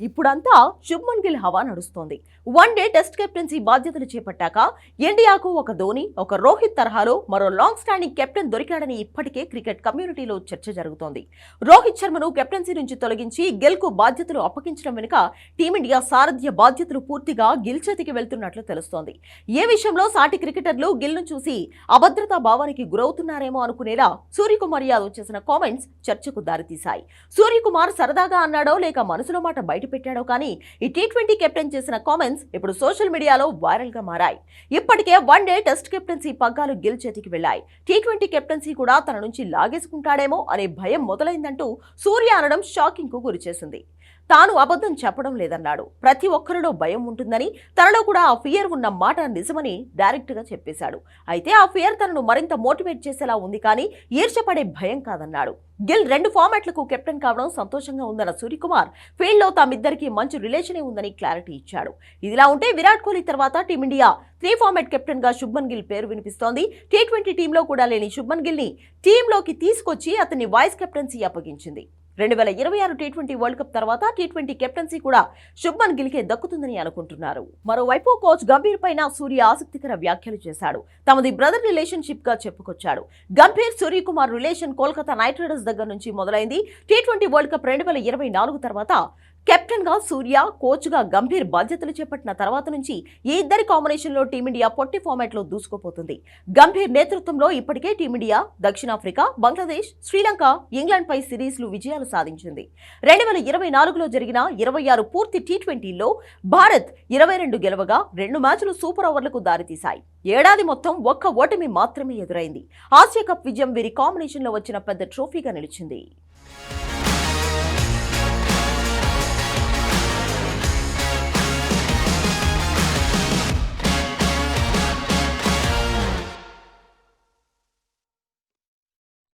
ఇప్పుడంతా శుభ్మన్ గిల్ హవా నడుస్తోంది. వన్ డే టెస్ట్ కెప్టెన్సీ బాధ్యతలు చేపట్టాక ఇండియాకు ఒక ధోని ఒక రోహిత్ తరహాలో మరో లాంగ్ స్టాండింగ్ కెప్టెన్ దొరికాడని ఇప్పటికే క్రికెట్ కమ్యూనిటీలో చర్చ జరుగుతోంది. రోహిత్ శర్మను కెప్టెన్సీ నుంచి తొలగించి గిల్కు బాధ్యతలు అప్పగించడం వెనుక టీమిండియా సారథ్య బాధ్యతలు పూర్తిగా గిల్ చేతికి వెళ్తున్నట్లు తెలుస్తోంది. ఏ విషయంలో సాటి క్రికెటర్లు గిల్ను చూసి అభద్రతా భావానికి గురవుతున్నారేమో అనుకునేలా సూర్యకుమార్ యాదవ్ చేసిన కామెంట్స్ చర్చకు దారితీశాయి. సూర్యకుమార్ సరదాగా అన్నాడో లేక మనసులో మాట బయట పెట్టాడో కానీ ఈ టీ ట్వంటీ కెప్టెన్ చేసిన కామెంట్స్ ఇప్పుడు సోషల్ మీడియాలో వైరల్గా మారాయి. ఇప్పటికే వన్ డే టెస్ట్ కెప్టెన్సీ పగ్గాలు గిల్ చేతికి వెళ్ళాయి టీ ట్వంటీ కెప్టెన్సీ కూడా తన నుంచి లాగేసుకుంటాడేమో అనే భయం మొదలైందంటూ సూర్య అనడం షాకింగ్కు గురిచేసింది తాను అబద్ధం చెప్పడం లేదన్నాడు. ప్రతి ఒక్కరిలో భయం ఉంటుందని తనలో కూడా ఆ ఫియర్ ఉన్న మాట నిజమని డైరెక్ట్గా చెప్పేశాడు. అయితే ఆ ఫియర్ తనను మరింత మోటివేట్ చేసేలా ఉంది కానీ ఈర్షపడే భయం కాదన్నాడు. గిల్ రెండు ఫార్మాట్లకు కెప్టెన్ కావడం సంతోషంగా ఉందన్న సూర్యకుమార్ ఫీల్డ్లో లో మంచి రిలేషనే ఉందని క్లారిటీ ఇచ్చాడు. ఇదిలా ఉంటే విరాట్ కోహ్లీ తర్వాత టీమిండియా త్రీ ఫార్మాట్ కెప్టెన్గా శుభ్మన్ గిల్ పేరు వినిపిస్తోంది. టీ ట్వంటీ టీంలో కూడా లేని శుభ్మన్ గిల్ని టీంలోకి తీసుకొచ్చి అతన్ని వైస్ కెప్టెన్సీ అప్పగించింది. రెండు వేల ఇరవై ఆరు టీ ట్వంటీ వరల్డ్ కప్ తర్వాత టీ ట్వంటీ కెప్టెన్సీ కూడా శుభ్మన్ గిల్కే దక్కుతుందని అనుకుంటున్నారు. మరోవైపు కోచ్ గంభీర్ పైన సూర్య ఆసక్తికర వ్యాఖ్యలు చేశాడు. తమది బ్రదర్ రిలేషన్షిప్గా చెప్పుకొచ్చాడు. Gambhir Suryakumar relation Kolkata Knight Riders దగ్గర నుంచి మొదలైంది. టీ ట్వంటీ వరల్డ్ కప్ రెండు వేల ఇరవై నాలుగు తర్వాత కెప్టెన్గా సూర్య కోచ్గా గంభీర్ బాధ్యతలు చేపట్టిన తర్వాత నుంచి ఈ ఇద్దరి కాంబినేషన్లో టీమిండియా పొట్టి ఫార్మాట్లో దూసుకుపోతుంది. గంభీర్ నేతృత్వంలో ఇప్పటికే టీమిండియా దక్షిణాఫ్రికా బంగ్లాదేశ్ శ్రీలంక ఇంగ్లాండ్ పై సిరీస్లు విజయాలు సాధించింది. రెండు వేల ఇరవై నాలుగులో జరిగిన ఇరవై ఆరు పూర్తి టీ ట్వంటీలో భారత్ ఇరవై రెండు గెలవగా రెండు మ్యాచ్లు సూపర్ ఓవర్లకు దారితీశాయి. ఏడాది మొత్తం ఒక్క ఓటమి మాత్రమే ఎదురైంది. ఆసియా కప్ విజయం వీరి కాంబినేషన్లో వచ్చిన పెద్ద ట్రోఫీగా నిలిచింది.